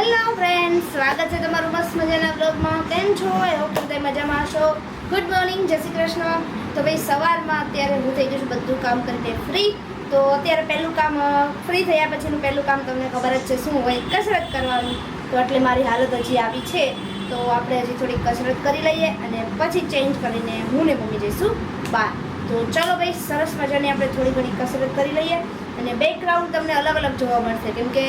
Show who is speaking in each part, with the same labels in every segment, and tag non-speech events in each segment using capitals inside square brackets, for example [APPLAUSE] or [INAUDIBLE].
Speaker 1: Hello friend સ્વાગત છે તમારું મસ્ત મજાના બ્લોગમાં કેમ છો? એ હોપ તમે મજામાં હશો. ગુડ મોર્નિંગ જય શ્રી કૃષ્ણ. તો ભાઈ, સવારમાં અત્યારે હું થઈ જઈશ બધું કામ કરીને ફ્રી તો અત્યારે પહેલું કામ ફ્રી થયા પછીનું પહેલું કામ તમને ખબર જ છે શું હોય, કસરત કરવાનું. તો એટલે મારી હાલત હજી આવી છે. તો આપણે હજી થોડી કસરત કરી લઈએ અને પછી ચેન્જ કરીને હું ને મમ્મી જઈશું બહાર. તો ચલો ભાઈ, સરસ મજાની આપણે થોડી ઘણી કસરત કરી લઈએ અને બેકગ્રાઉન્ડ તમને અલગ અલગ જોવા મળશે. કેમ કે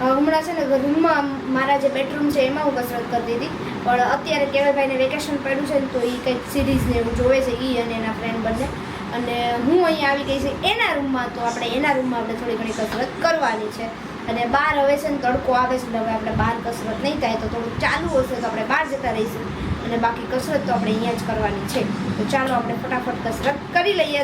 Speaker 1: હમણાં છે ને રૂમમાં મારા જે બેડરૂમ છે એમાં હું કસરત કરતી હતી. પણ અત્યારે કેવાભાઈને વેકેશન પડ્યું છે ને તો એ કંઈક સિરીઝ ને એવું જોવે છે એ અને એના ફ્રેન્ડ બંને. અને હું અહીંયા આવી ગઈ છે એના રૂમમાં, તો આપણે એના રૂમમાં આપણે થોડી ઘણી કસરત કરવાની છે. અને બહાર હવે છે ને તડકો આવે છે હવે આપણે બહાર કસરત નહીં થાય, તો થોડુંક ચાલુ હશે તો આપણે બહાર જતા રહીશું. અને બાકી કસરત તો આપણે અહીંયા જ કરવાની છે. તો ચાલો આપણે ફટાફટ કસરત કરી લઈએ.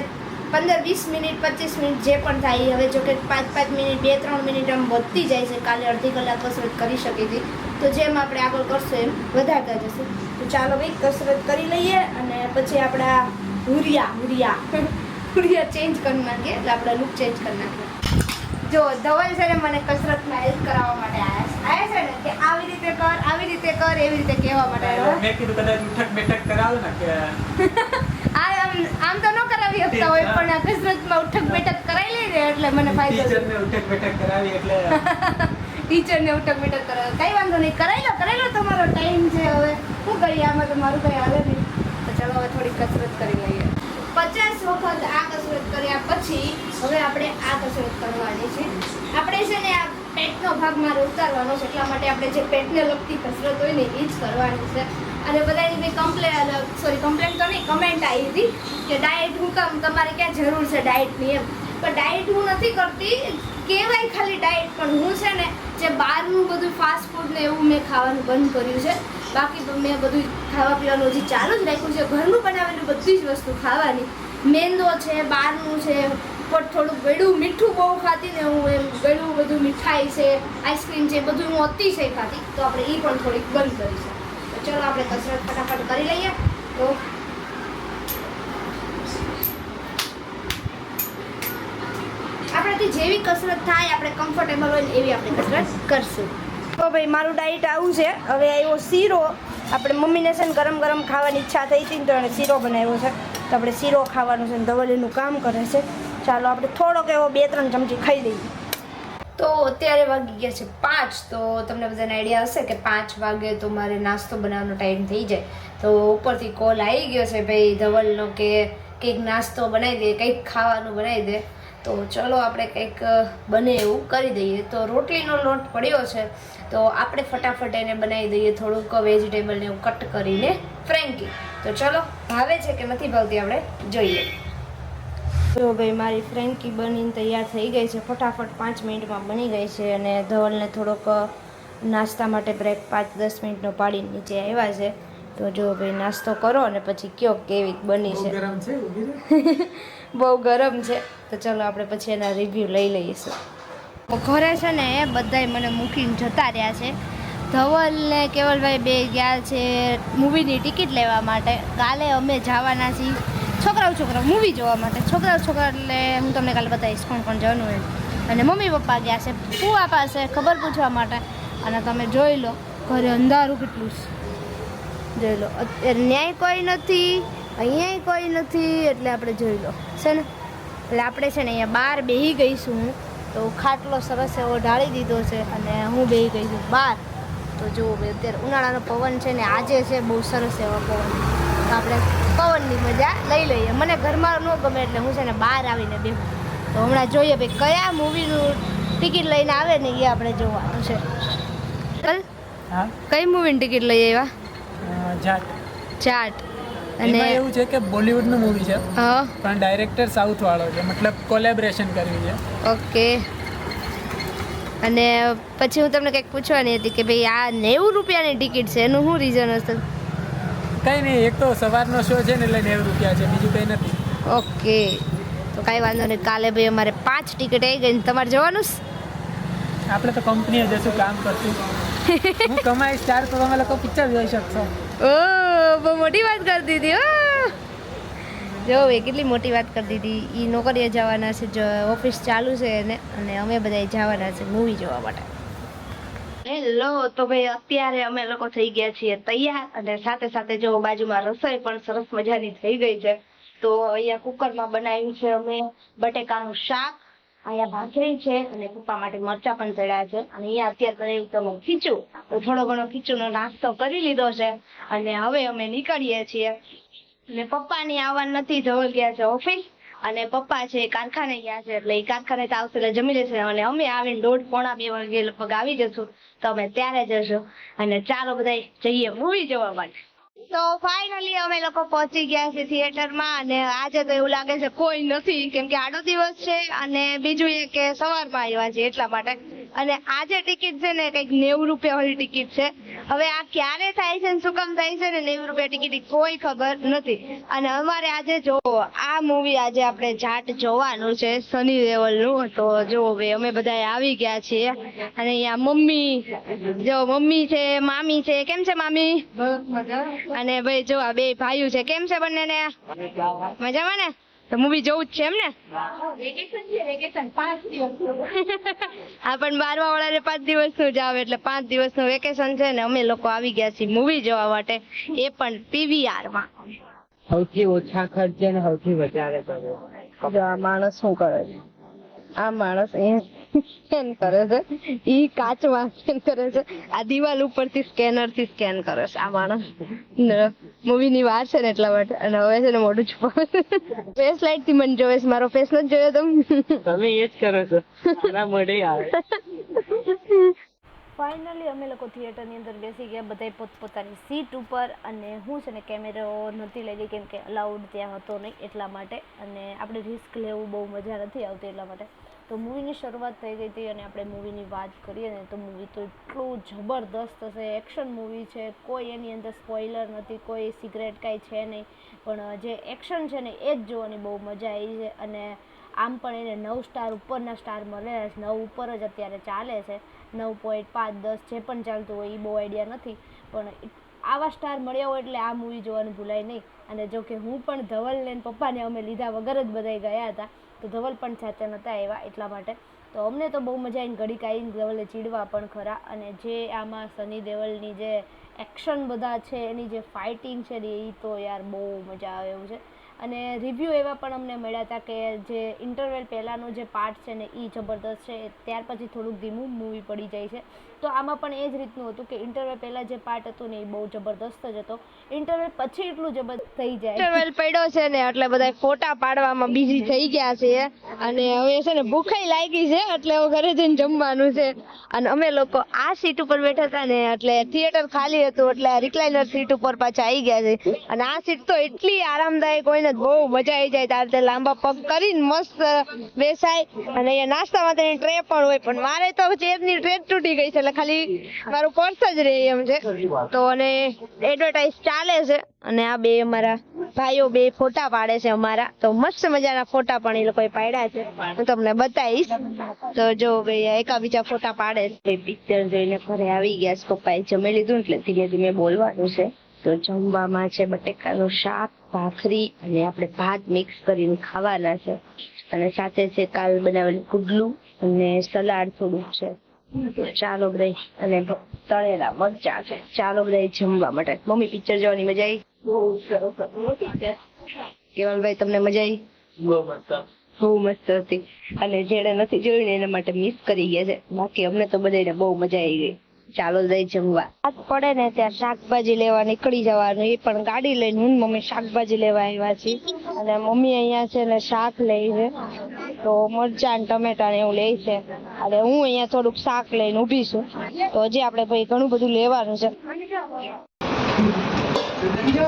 Speaker 1: પંદર, વીસ મિનિટ, પચીસ મિનિટ જે પણ થાય હવે જો કે પાંચ પાંચ મિનિટ, બે, ત્રણ મિનિટ આમ વધતી જાય છે, કાલે અડધી કલાક કસરત કરી શકી હતી તો જેમ આપણે આગળ કરશું એમ વધારતા જશે. તો ચાલો ભાઈ, કસરત કરી લઈએ અને પછી આપણા હુરિયા હુરિયા. હુરિયા ચેન્જ કરી નાખીએ, એટલે આપણે લુક ચેન્જ કરી નાખીએ. જો ધવલ છે ને મને કસરતમાં હેલ્પ કરાવવા માટે આવ્યા છે ને કે આવી રીતે કર આવી રીતે કર એવી રીતે કહેવા માટે
Speaker 2: મેં કીધું કદાચ ઉઠક બેઠક કરાવો ને કે [LAUGHS]
Speaker 1: આમ આમ તો ન કરાવી શકતા હોય પણ આ કસરતમાં ઉઠક બેઠક કરાવી લઈ ને એટલે મને ફાયદો [LAUGHS]
Speaker 2: ટીચરને ઉઠક બેઠક કરાવી એટલે
Speaker 1: ટીચરને ઉઠક બેઠક કરાવે. કઈ વાંધો નહીં. કરાવી લો કરાવી લો તમારો ટાઈમ છે હવે. શું કરીએ? આમાં મારું કંઈ હાલે નહીં. તો ચાલો હવે થોડી કસરત કરી લઈએ. પચાસ વખત આ કસરત કર્યા પછી હવે આપણે આ કસરત કરવાની છે. આપણે છે ને આ પેટનો ભાગ મારે ઉતારવાનો છે, એટલા માટે આપણે જે પેટને લગતી કસરત હોય ને એ જ કરવાની છે. અને બધાની મેં કમ્પ્લેન સોરી કમ્પ્લેન તો નહીં કમેન્ટ આવી હતી કે ડાયટ હું કામ તમારે ક્યાં જરૂર છે ડાયટની એમ. પણ ડાયટ હું નથી કરતી, કહેવાય ખાલી ડાયટ પણ હું છે ને, જે બહારનું બધું ફાસ્ટ ફૂડ ને એવું મેં ખાવાનું બંધ કર્યું છે. બાકી મેં બધું ખાવા પીવાનું હજી ચાલુ જ રાખ્યું છે. ઘરનું બનાવેલું બધી જ વસ્તુ ખાવાની. મેંદો છે, બહારનું છે પણ થોડુંક ગળ્યું, મીઠું બહુ ખાતી ને હું એમ ગળ્યું, બધું મીઠાઈ છે, આઈસ્ક્રીમ છે, બધું હું અતિશય ખાતી તો આપણે એ પણ થોડીક બંધ કરીશું તો ચલો આપણે કસરત ફટાફટ કરી લઈએ. તો આપણાથી જેવી કસરત થાય, આપણે કમ્ફર્ટેબલ હોય ને એવી આપણે કસરત કરશું. તો ભાઈ, મારું ડાયટ આવું છે. હવે આવ્યો શીરો. આપણે મમ્મીને છે ને ગરમ ગરમ ખાવાની ઈચ્છા થઈ હતી ને તો એણે શીરો બનાવ્યો છે. તો આપણે શીરો ખાવાનું છે ને ધવલીનું કામ કરે છે. ચાલો આપણે થોડોક એવો બે ત્રણ ચમચી ખાઈ લઈએ. તો અત્યારે વાગી ગયા છે પાંચ, તો તમને બધાને આઈડિયા હશે કે પાંચ વાગે તો મારે નાસ્તો બનાવવાનો ટાઈમ થઈ જાય. તો ઉપરથી કોલ આવી ગયો છે ભાઈ ધવલનો કે કંઈક નાસ્તો બનાવી દે, કંઈક ખાવાનું બનાવી દે. તો ચલો આપણે કંઈક બને એવું કરી દઈએ. તો રોટલીનો લોટ પડ્યો છે, તો આપણે ફટાફટ એને બનાવી દઈએ થોડુંક વેજીટેબલને એવું કટ કરીને ફ્રેન્કી. તો ચલો, ભાવે છે કે નથી ભાવતી આપણે, જોઈએ. જો ભાઈ મારી ફ્રેન્કી બનીને તૈયાર થઈ ગઈ છે. ફટાફટ પાંચ મિનિટમાં બની ગઈ છે અને ધવલને થોડોક નાસ્તા માટે બ્રેક પાંચ દસ મિનિટનો પાડીને નીચે આવ્યા છે. તો જો ભાઈ નાસ્તો કરો અને પછી કયો કેવી બની છે. [LAUGHS] બહુ ગરમ છે તો ચલો આપણે પછી એના રિવ્યૂ લઈ લઈશું. ઘરે છે ને એ બધાય મને મૂકીને જતા રહ્યા છે. ધવલ ને કેવલભાઈ બે ગયા છે મૂવીની ટિકિટ લેવા માટે. કાલે અમે જવાના છીએ. છોકરાઓ છોકરાઓ મૂવી જોવા માટે. છોકરાઓ છોકરા એટલે હું તમને કાલે બતાવીશ કોણ કોણ જવાનું હોય અને મમ્મી પપ્પા ગયા છે ફૂવા પાસે ખબર પૂછવા માટે. અને તમે જોઈ લો, ઘરે અંધારું કેટલું છે. જોઈ લો ન્યાય કોઈ નથી, અહીંયા કોઈ નથી, એટલે આપણે જોઈ લો. છે ને? એટલે આપણે છે ને અહીંયા બહાર બેસી ગઈશું. તો ખાટલો સરસ એવો ઢાળી દીધો છે અને હું બેસી ગઈ છું બહાર. તો જુઓ અત્યારે ઉનાળાનો પવન છે ને આજે છે, બહુ સરસ એવો પવન. તો આપણે પવનની મજા લઈ લઈએ. મને ઘરમાં ન ગમે એટલે હું છે ને બહાર આવીને બેહું. તો હમણાં જોઈએ ભાઈ કયા મૂવીનું ટિકિટ લઈને આવે ને એ આપણે જોવાનું છે. ચાલ
Speaker 2: હા?
Speaker 1: કઈ મૂવીની ટિકિટ લઈ આવ્યા?
Speaker 2: જાટ. જાટ.
Speaker 1: ચાટ અને
Speaker 2: એવું છે કે બોલિવૂડનું મૂવી છે
Speaker 1: હા.
Speaker 2: પણ ડાયરેક્ટર સાઉથ વાળો છે મતલબ કોલેબોરેશન કર્યું છે.
Speaker 1: ઓકે અને પછી હું તમને કંઈક પૂછવાની હતી કે ભાઈ આ નેવું રૂપિયાની ટિકિટ છે એનું શું રીઝન હતું
Speaker 2: કંઈ નહીં એક તો સવારનો શો છે ને એટલે નેવું રૂપિયા છે બીજું કંઈ નથી.
Speaker 1: ઓકે. તો કાંઈ વાંધો નહીં કાલે ભાઈ અમારે પાંચ ટિકિટ આવી ગઈ ને તમારે જવાનું છે?
Speaker 2: આપણે તો કંપનીએ જશું કામ કરશું. હું કમાઈશ ત્યાર તો તમે લોકો પિક્ચર જોઈ શકશો.
Speaker 1: ઓ બહુ મોટી વાત કરી દીધી ઓ. જો એ કેટલી મોટી વાત કરી દીધી. એ નોકરીએ જવાના છે ઓફિસ ચાલુ છે એને અને અમે બધા જવાના છે મૂવી જોવા માટે. હેલો, તો ભાઈ અત્યારે અમે લોકો થઈ ગયા છીએ તૈયાર અને સાથે સાથે જો બાજુમાં રસોઈ પણ સરસ મજાની થઈ ગઈ છે. તો અહીંયા કુકરમાં બનાવ્યું છે અમે બટેકાનું શાક, અહીંયા ભાખરી છે અને પપ્પા માટે મરચા પણ ચડ્યા છે. અને અહીંયા અત્યારે બનાવ્યું તમે ખીચું. થોડો ઘણો ખીચુનો નાસ્તો કરી લીધો છે અને હવે અમે નીકળીએ છીએ. અને પપ્પાની આવવા નથી ધવલ ગયા છે ઓફિસ. અને પપ્પા છે કારખાને ગયા છે એટલે એ કારખાને તો આવશે એટલે જમી લેશે. અને અમે આવીને દોઢ, પોણા બે વાગે લગભગ આવી જશું. તો અમે ત્યારે જશું. અને ચાલો બધા જઈએ મૂવી જોવા માટે. તો ફાઇનલી અમે લોકો પહોંચી ગયા છે થિયેટરમાં અને આજે તો એવું લાગે છે કોઈ નથી. કેમ કે આડો દિવસ છે અને બીજું એ કે સવારમાં આવ્યા છે એટલા માટે. અને આજે ટિકિટ છે ને કંઈક નેવું રૂપિયા વાળી ટિકિટ છે. હવે આ ક્યારે થાય છે શું કામ થાય છે ને નેવું રૂપિયા ટિકિટ કોઈ ખબર નથી. અને અમારે આજે જોવો આ મૂવી આજે આપણે જાટ જોવાનું છે સની દેવલનું તો જો હવે અમે બધા આવી ગયા છીએ. અને અહીંયા મમ્મી જો મમ્મી છે મામી છે કેમ છે મામી? અને ભાઈ જો આ બે ભાઈઓ છે કેમ છે બંનેને? મજામાં ને? તો મૂવી જોવું જ છે એમ ને? હા [LAUGHS] પણ બારમા વાળાને પાંચ દિવસનું જ આવે એટલે પાંચ દિવસનું વેકેશન છે ને અમે લોકો આવી ગયા છીએ મૂવી જોવા માટે. એ પણ પીવીઆરમાં.
Speaker 2: સૌથી ઓછા ખર્ચે ને સૌથી વધારે કરે
Speaker 1: આ માણસ શું કરે છે? આ માણસ સ્કેન કરે છે. ઈ કાચમાં સ્કેન કરે છે. આ દિવાલ ઉપરથી સ્કેનરથી સ્કેન કરે છે આ માણસ. મૂવી ની વાર છે ને એટલા માટે. અને હવે છે ને મોઢું છુપાવે ફેસ લાઈટથી મને જોવે છે. મારો ફેસ નથી જોયો તમે?
Speaker 2: તમે એ જ કરો છો. મારા મોઢે આવે.
Speaker 1: ફાઇનલી અમે લોકો થિયેટરની અંદર બેસી ગયા બધા પોતપોતાની સીટ ઉપર અને હું છે ને કેમેરો નથી લઈ ગઈ કેમ કે અલાઉડ ત્યાં હતો નહીં એટલા માટે. અને આપણે રિસ્ક લેવું બહુ મજા નથી આવતી એટલા માટે. તો મૂવીની શરૂઆત થઈ ગઈ હતી અને આપણે મૂવીની વાત કરીએ ને તો મૂવી તો એટલું જબરદસ્ત હશે. એક્શન મૂવી છે, કોઈ એની અંદર સ્પોઇલર નથી, કોઈ સિગરેટ કાંઈ છે નહીં. પણ જે એક્શન છે ને એ જ જોવાની બહુ મજા આવી છે અને આમ પણ એને નવ સ્ટાર ઉપરના સ્ટાર મળેલા છે નવ ઉપર જ અત્યારે ચાલે છે. નવ પોઈન્ટ પાંચ દસ જે પણ ચાલતું હોય એ બહુ આઈડિયા નથી. પણ આવા સ્ટાર મળ્યા હોય એટલે આ મૂવી જોવાનું ભૂલાય નહીં. અને જો કે હું પણ ધવલને પપ્પાને અમે લીધા વગર જ બધાય ગયા હતા. તો ધવલ પણ સાથે નહોતા એવા એટલા માટે. તો અમને તો બહુ મજા આવીને ઘડીક આવીને ધવલે ચીડવા પણ ખરા અને જે આમાં સની દેવલની જે એક્શન બધા છે, એની જે ફાઇટિંગ છે ને એ તો યાર બહુ મજા આવે એવું છે. અને રિવ્યૂ એવા પણ અમને મળ્યા હતા કે જે ઇન્ટરવેલ પહેલાંનો જે પાર્ટ છે ને એ જબરદસ્ત છે ત્યાર પછી થોડુંક ધીમું મૂવી પડી જાય છે. તો આમાં પણ એ જ રીતનું હતું કે ઇન્ટરવેલ પહેલાં જે પાર્ટ હતું ને એ બહુ જબરદસ્ત જ હતો. ઇન્ટરવેલ પછી એટલું જબરદસ્ત થઈ જાય. ઇન્ટરવેલ પડ્યો છે ને, એટલે બધા ફોટા પાડવામાં બિઝી થઈ ગયા છે અને હવે છે ને ભૂખાઈ લાગી છે, એટલે હવે ઘરે જઈને જમવાનું છે. અને અમે લોકો આ સીટ ઉપર બેઠા હતા ને, એટલે થિયેટર ખાલી હતું, એટલે રિક્લાઇનર સીટ ઉપર પાછા આવી ગયા છે અને આ સીટ તો એટલી આરામદાયક હોય ને, બહુ મજા આવી જાય. તારે લાંબા પગ કરીને મસ્ત બેસાય અને અહીંયા નાસ્તા માટેની ટ્રે પણ હોય, પણ મારે તો ચેરની ટ્રે તૂટી ગઈ છે, એટલે ખાલી મારું પર્સ જ રહે એમ છે. તો અને એડવર્ટાઇઝ ચાલે છે. અને આ બે અમારા ભાઈઓ બે ફોટા પાડે છે અમારા. તો મસ્ત મજાના ફોટા પણ એ લોકોએ પાડ્યા છે. હું તમને બતાવીશ. તો જો ભાઈ એકા બીજા ફોટા પાડે છે. પિક્ચર જોઈને ઘરે આવી ગયા છે પપ્પાએ જમી લીધું એટલે ધીમે ધીમે બોલવાનું છે. તો જમવામાં છે બટેકાનું શાક ભાખરી અને આપણે ભાત મિક્સ કરીને ખાવાના છે. અને સાથે છે કાલ બનાવેલું કુડલું અને સલાડ થોડુંક છે. ચાલો બધા અને તળેલા મરચા છે. ચાલો બધા જમવા માટે. મમ્મી પિક્ચર જોવાની મજા આવી? બહુ સરસ હતું. કેવલભાઈ તમને મજા આવી?
Speaker 2: બહુ મસ્ત
Speaker 1: હતી. અને જેને નથી જોયું ને એના માટે મિસ કરી ગયા છે. બાકી અમને તો બધાને બહુ મજા આવી ગઈ. ચાલો જઈ જમવા. રાત પડે ને ત્યાં શાકભાજી લેવા નીકળી જવાનું. એ પણ ગાડી લઈને હું મમ્મી શાકભાજી લેવા આવ્યા છીએ. અને મમ્મી અહીંયા છે ને શાક લઈ છે. તો મરચાં ટમેટા ને એવું લે છે. એટલે હું અહીંયા થોડુંક શાક લઈને ઊભી છું. તો હજી આપણે ભાઈ ઘણું બધું લેવાનું છે. જો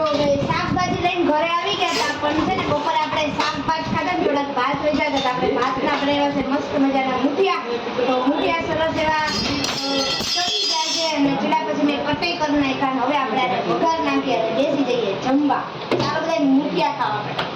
Speaker 1: સરસ એવા પછી મેં ખાવા